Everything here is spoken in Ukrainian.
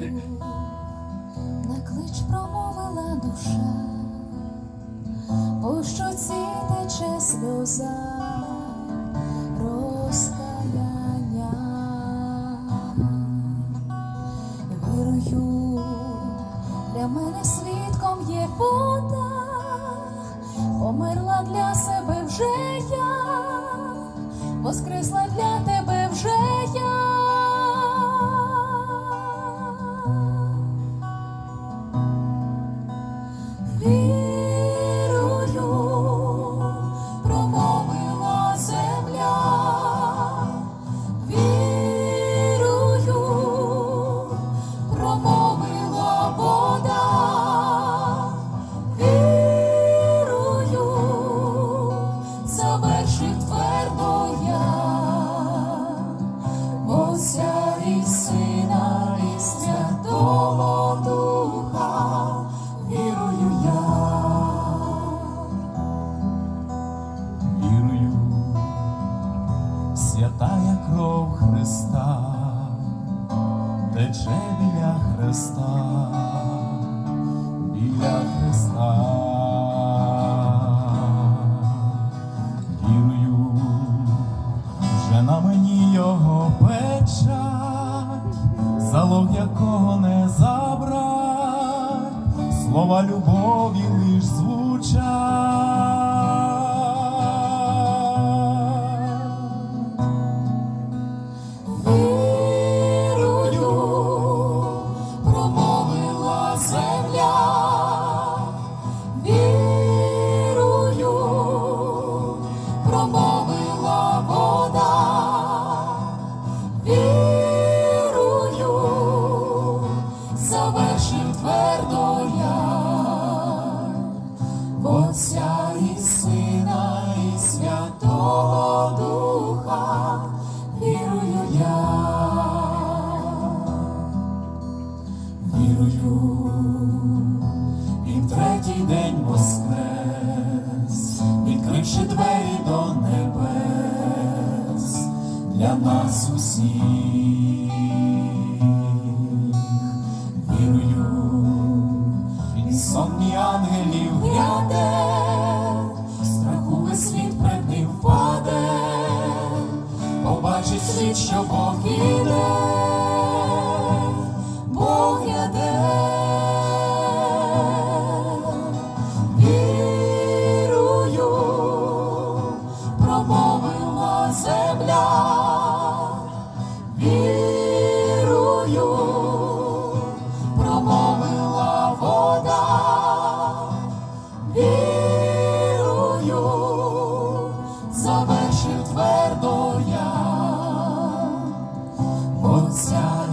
на клич промовила душа, по щоці тече сльоза розкаяння. Вірую, для мене свідком є вода, померла для себе вже я, воскресла для тебе Отця і Сина Духа, вірую я. Вірую, святая кров Христа, тече біля Христа, біля Христа. Залог якого не забрать, слова любові лиш звучать. Отця і Сина, і Святого Духа, вірую я, Вірую, і в третій день воскрес, відкривши двері до небес для нас усіх. Вірую, він сонні ангелів гряде, побачить світ, що Бог іде. saw